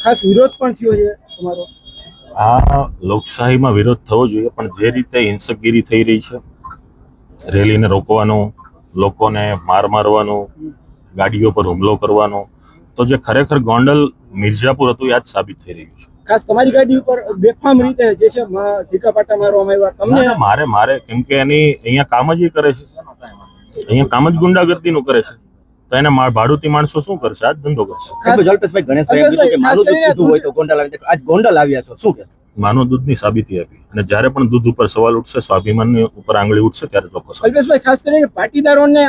ખાસ વિરોધ પણ થયો છે તમારો? આ લોકશાહીમાં વિરોધ થવો જોઈએ પણ જે રીતે હિંસકગીરી થઈ રહી છે રેલીને રોકવાનું લોકોને માર મારવાનું ગાડીઓ પર હુમલો કરવાનો તો જે ખરેખર ગોંડલ મિર્જાપુર હતું યાદ સાબિત થઈ રહ્યું છે. ખાસ તમારી ગાડી ઉપર બેફામ રીતે જે છે મ- પાટા મારવામાં આવ્યા. તમને મારે મારે કેમ કે એની અહીંયા કામ જ એ કરે છે. અહીંયા કામ જ ગુંડાગર્દીનું કરે છે. તો એને ભાડુતી માણસો શું કરશે? આ ધંધો કરશે. જલ્પેશભાઈ ગણેશભાઈ એમ કીધું કે મારું દૂધ સીધું હોય તો ગોંડલ આવી આજ ગોંડલ આવ્યા છો શું કે? માનવ દૂધની સાબિતી આપી. અને જ્યારે પણ દૂધ ઉપર સવાલ ઉઠશે સ્વાભિમાનની ઉપર આંગળી ઉઠશે ત્યારે ચોક્કસ અલ્પેશભાઈ ખાસ કરીને પાટીદારોને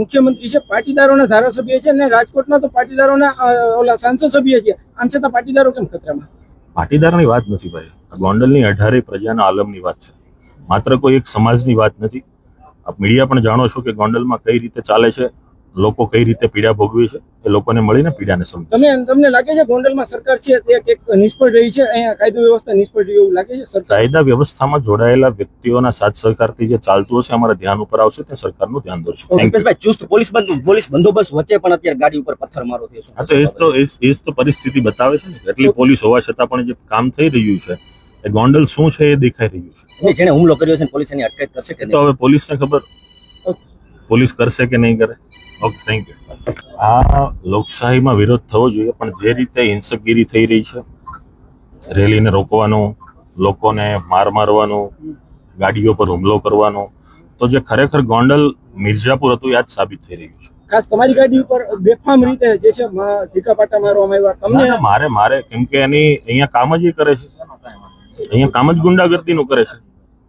મુખ્યમંત્રી છે પાટીદારોના ધારાસભ્ય છે અને રાજકોટમાં તો પાટીદારોના ઓલા સાંસદ સભ્ય છે. આમ છતાં પાટીદારો કેમ ખતરામાં? પાટીદારની વાત નથી ભાઈ. ગોંડલ ગોંડલની અઢારે પ્રજાના આલમની વાત છે. માત્ર કોઈ એક સમાજની વાત નથી. આપ મીડિયા પણ જાણો છો કે ગોંડલમાં કઈ રીતે ચાલે છે. લોકો કઈ રીતે પીડા ભોગવે છે એ લોકોને મળીને પીડાને સમજે તમે તમને લાગે છે ગોંડલમાં સરકાર છે તે એક નિષ્ફળ રહી છે? અહીંયા કાયદો વ્યવસ્થા નિષ્ફળ રહી એવું લાગે છે સરકાર? કાયદા વ્યવસ્થામાં જોડાયેલા વ્યક્તિઓના સાથ સહકારથી જે ચાલતું હશે અમારા ધ્યાન ઉપર આવશે તે સરકારનું ધ્યાન દોરશું. ચુસ્ત પોલીસ બંધ પોલીસ બંદોબસ્ત વચ્ચે પણ અત્યારે ગાડી ઉપર પથ્થર મારો થયો હા તો એ તો એ તો પરિસ્થિતિ બતાવે છે ને. એટલી પોલીસ હોવા છતાં પણ જે કામ થઈ રહ્યું છે એ ગોંડલ શું છે એ દેખાઈ રહ્યું છે. છે જેને હુમલો કર્યો છે પોલીસ એની અટકાયત કરશે કે તો હવે પોલીસને ખબર? પોલીસ કરશે કે નહીં કરે? ઓકે થેન્ક યુ આ લોકશાહીમાં વિરોધ થવો જોઈએ પણ જે રીતે હિંસકગીરી થઈ રહી છે રેલીને રોકવાનું લોકોને માર મારવાનું ગાડીઓ પર હુમલો કરવાનો તો જે ખરેખર ગોંડલ મિર્ઝાપુર હતું યાદ સાબિત થઈ રહ્યું છે. ખાસ તમારી ગાડી ઉપર બેફામ રીતે જે છે મ- પાટા મારવામાં આવ્યા. તમને મારે મારે કેમ કે એની અહીંયા કામ જ એ કરે છે. અહીંયા કામ જ ગુંડાગર્દીનું કરે છે.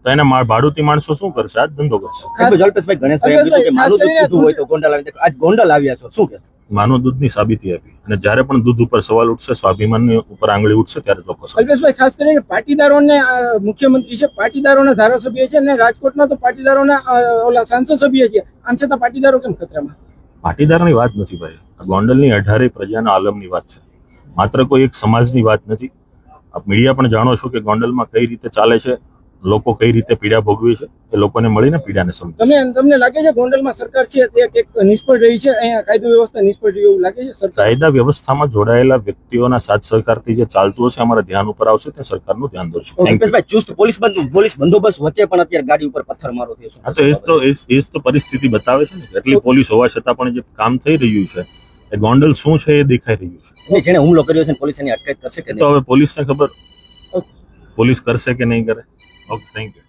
તો એને ભાડુતી માણસો શું કરશે? આ ધંધો કરશે. જલ્પેશભાઈ ગણેશભાઈ કીધું કે મારું દૂધ સીધું હોય તો ગોંડલ આવી આજ ગોંડલ આવ્યા છો. શું કે? માનવ દૂધની સાબિતી આપી. અને જ્યારે પણ દૂધ ઉપર સવાલ ઉઠશે સ્વાભિમાનની ઉપર આંગળી ઉઠશે ત્યારે ચોક્કસ અલ્પેશભાઈ ખાસ કરીને પાટીદારોને મુખ્યમંત્રી છે પાટીદારોના ધારાસભ્ય છે અને રાજકોટમાં તો પાટીદારોના ઓલા સાંસદ સભ્ય છે. આમ છતાં પાટીદારો કેમ ખતરામાં? પાટીદારની વાત નથી ભાઈ. ગોંડલની અઢારે પ્રજાના આલમની વાત છે. માત્ર કોઈ એક સમાજની વાત નથી. આપ મીડિયા પણ જાણો છો કે ગોંડલમાં કઈ રીતે ચાલે છે. લોકો કઈ રીતે પીડા ભોગવે છે એ લોકોને મળીને પીડાને સમજે તમે તમને લાગે છે ગોંડલમાં સરકાર છે તે એક નિષ્ફળ રહી છે? અહીંયા કાયદો વ્યવસ્થા નિષ્ફળ રહી એવું લાગે છે કાયદા વ્યવસ્થામાં જોડાયેલા વ્યક્તિઓના સાથ સહકારથી જે ચાલતું હશે અમારા ધ્યાન ઉપર આવશે તે સરકારનું ધ્યાન દોરશું. Thank ચુસ્ત પોલીસ બંધ પોલીસ બંદોબસ્ત વચ્ચે પણ અત્યારે ગાડી ઉપર પથ્થર મારો થયો હા તો એ તો એ તો પરિસ્થિતિ બતાવે છે ને એટલી પોલીસ હોવા છતાં પણ જે કામ થઈ રહ્યું છે એ ગોંડલ શું છે એ દેખાઈ રહ્યું છે. છે જેને હુમલો કર્યો છે પોલીસ એની અટકાયત કરશે કે તો હવે પોલીસને ખબર પોલીસ કરશે કે નહીં કરે? Okay thank you